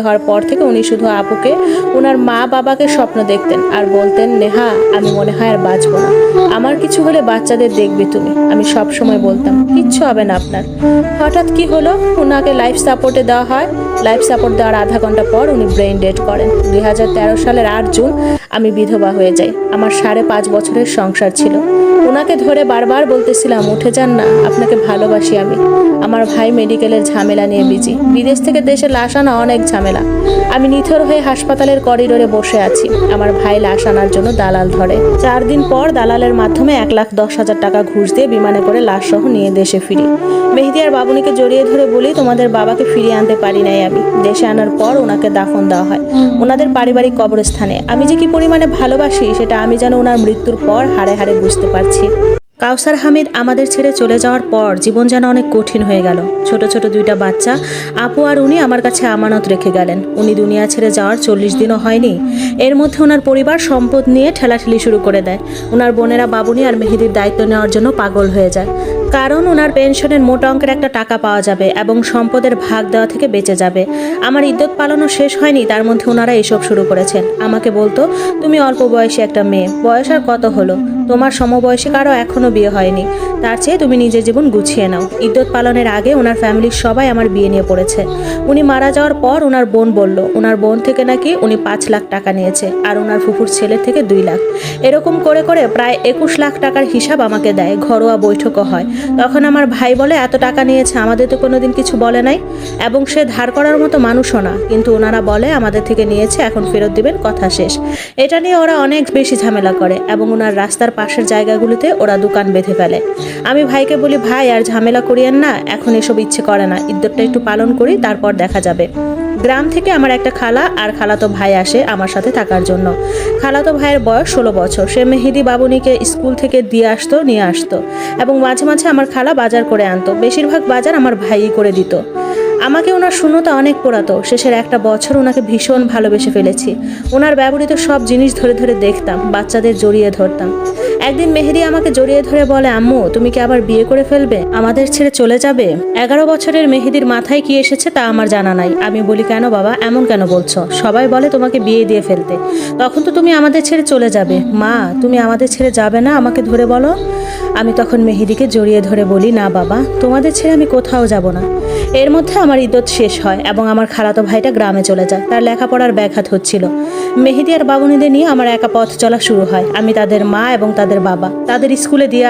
হওয়ার পর থেকে উনি শুধু আপুকে ওনার মা বাবাকে স্বপ্ন দেখতেন আর বলতেন, নেহা, আমি মনে হয় আর বাঁচবো না। আমার কিছু হলে বাচ্চাদের দেখবে তুমি। আমি সব সময় বলতাম, কিচ্ছু হবে না আপনার। হঠাৎ কি হলো? ওনাকে লাইফ সাপোর্টে দেওয়া হয়। লাইফ সাপোর্ট দেওয়ার আধা ঘণ্টা পর উনি ব্রেন ডেড করেন। দুই হাজার তেরো সালের আট জুন আমি বিধবা হয়ে যাই। আমার সাড়ে পাঁচ বছরের সংসার ছিল। ওনাকে ধরে বারবার বলতেছিলাম, উঠে যান না, আপনাকে ভালোবাসি আমি। আমার ভাই মেডিকেলের ঝামেলা নিয়ে বিজি বিদেশ থেকে দেশে লাশ আনা অনেক ঝামেলা। আমি নিথর হয়ে হাসপাতালের করিডোরে বসে আছি। আমার ভাই লাশ আনার জন্য দালাল ধরে। চার দিন পর দালালের মাধ্যমে এক লাখ দশ হাজার টাকা ঘুষ দিয়ে বিমানে করে লাশ সহ নিয়ে দেশে ফিরি। মেহেদি আর বাবুনিকে জড়িয়ে ধরে বলি, তোমাদের বাবাকে ফিরিয়ে আনতে পারি নাই আমি। দেশে আনার পর ওনাকে দাফন দেওয়া হয়। ওনাদের পারিবারিক কবরস্থানে। আমি যে কি পরিমাণে ভালোবাসি, সেটা আমি যেন ওনার মৃত্যুর পর হাড়ে হাড়ে বুঝতে পারছি। কাউসার হামিদ আমাদের ছেড়ে চলে যাওয়ার পর জীবন যেন অনেক কঠিন হয়ে গেল। ছোট ছোট দুইটা বাচ্চা, আপু আর উনি আমার কাছে আমানত রেখে গেলেন। উনি দুনিয়া ছেড়ে যাওয়ার চল্লিশ দিনও হয়নি। এর মধ্যে ওনার পরিবার সম্পদ নিয়ে ঠেলাঠেলি শুরু করে দেয়। ওনার বোনেরা বাবুনি আর মেহেদির দায়িত্ব নেওয়ার জন্য পাগল হয়ে যায়। কারণ ওনার পেনশনের মোটা অঙ্কের একটা টাকা পাওয়া যাবে এবং সম্পদের ভাগ দেওয়া থেকে বেঁচে যাবে। আমার ইদ্যত পালনও শেষ হয়নি, তার মধ্যে ওনারা এসব শুরু করেছেন। আমাকে বলতো, তুমি অল্প বয়সী একটা মেয়ে, বয়স আর কত হলো? তোমার সমবয়সী কারও এখনও বিয়ে হয়নি। তার চেয়ে তুমি নিজের জীবন গুছিয়ে নাও। ইদ্যত পালনের আগে ওনার ফ্যামিলির সবাই আমার বিয়ে নিয়ে পড়েছে। উনি মারা যাওয়ার পর ওনার বোন বলল, ওনার বোন থেকে নাকি উনি পাঁচ লাখ টাকা নিয়েছে আর ওনার ফুফুর ছেলের থেকে দুই লাখ। এরকম করে করে প্রায় একুশ লাখ টাকার হিসাব আমাকে দেয়, ঘরোয়া বৈঠকও হয়। তখন আমার ভাই বলে, এত টাকা নিয়েছে, আমাদের তো কোনোদিন কিছু বলে নাই। এবং সে ধার করার মতো মানুষও না। কিন্তু ওনারা বলে, আমাদের থেকে নিয়েছে, এখন ফেরত দিবেন, কথা শেষ। এটা নিয়ে ওরা অনেক বেশি ঝামেলা করে এবং ওনার রাস্তার পাশের জায়গাগুলোতে ওরা দোকান বেঁধে ফেলে। আমি ভাইকে বলি, ভাই, আর ঝামেলা করিয়েন না, এখন এসব ইচ্ছে করে না। ইদ্যতটা একটু পালন করি, তারপর দেখা যাবে। গ্রাম থেকে আমার একটা খালা, আর খালাতো ভাই আসে আমার সাথে থাকার জন্য। খালাতো ভাইয়ের বয়স ষোলো বছর। সে মেহেদি বাবুনিকে স্কুল থেকে দিয়ে আসতো, নিয়ে আসতো। এবং মাঝে মাঝে আমার খালা বাজার করে আনতো। বেশিরভাগ বাজার আমার ভাইই করে দিত। আমাকে ওনার শূন্যতা অনেক পোড়াতো শেষের একটা বছর ওনাকে ভীষণ ভালোবেসে ফেলেছি। ওনার ব্যবহৃত সব জিনিস ধরে ধরে দেখতাম, বাচ্চাদের জড়িয়ে ধরতাম। একদিন মেহেদি আমাকে জড়িয়ে ধরে বলে, আম্মু, তুমি কি আবার বিয়ে করে ফেলবে? আমাদের ছেড়ে চলে যাবে? এগারো বছরের মেহেদির মাথায় কি এসেছে তা আমার জানা নাই। আমি বলি, কেন বাবা, এমন কেন বলছো? সবাই বলে তোমাকে বিয়ে দিয়ে ফেলতে। তখন তো তুমি আমাদের ছেড়ে চলে যাবে। মা, তুমি আমাদের ছেড়ে যাবে না আমাকে ধরে বলো? আমি তখন মেহেদিকে জড়িয়ে ধরে বলি, না বাবা, তোমাদের ছেড়ে আমি কোথাও যাব না। এর মধ্যে আমার ইদ্যত শেষ হয় এবং আমার খালাতো ভাইটা গ্রামে চলে যায়। তার লেখাপড়ার ব্যাঘাত হচ্ছিল। মেহেদি আর বাবুনিদের নিয়ে আমার একা পথ চলা শুরু হয়। আমি তাদের মা এবং তাদের বাবা। তাদের স্কুলে দিয়ে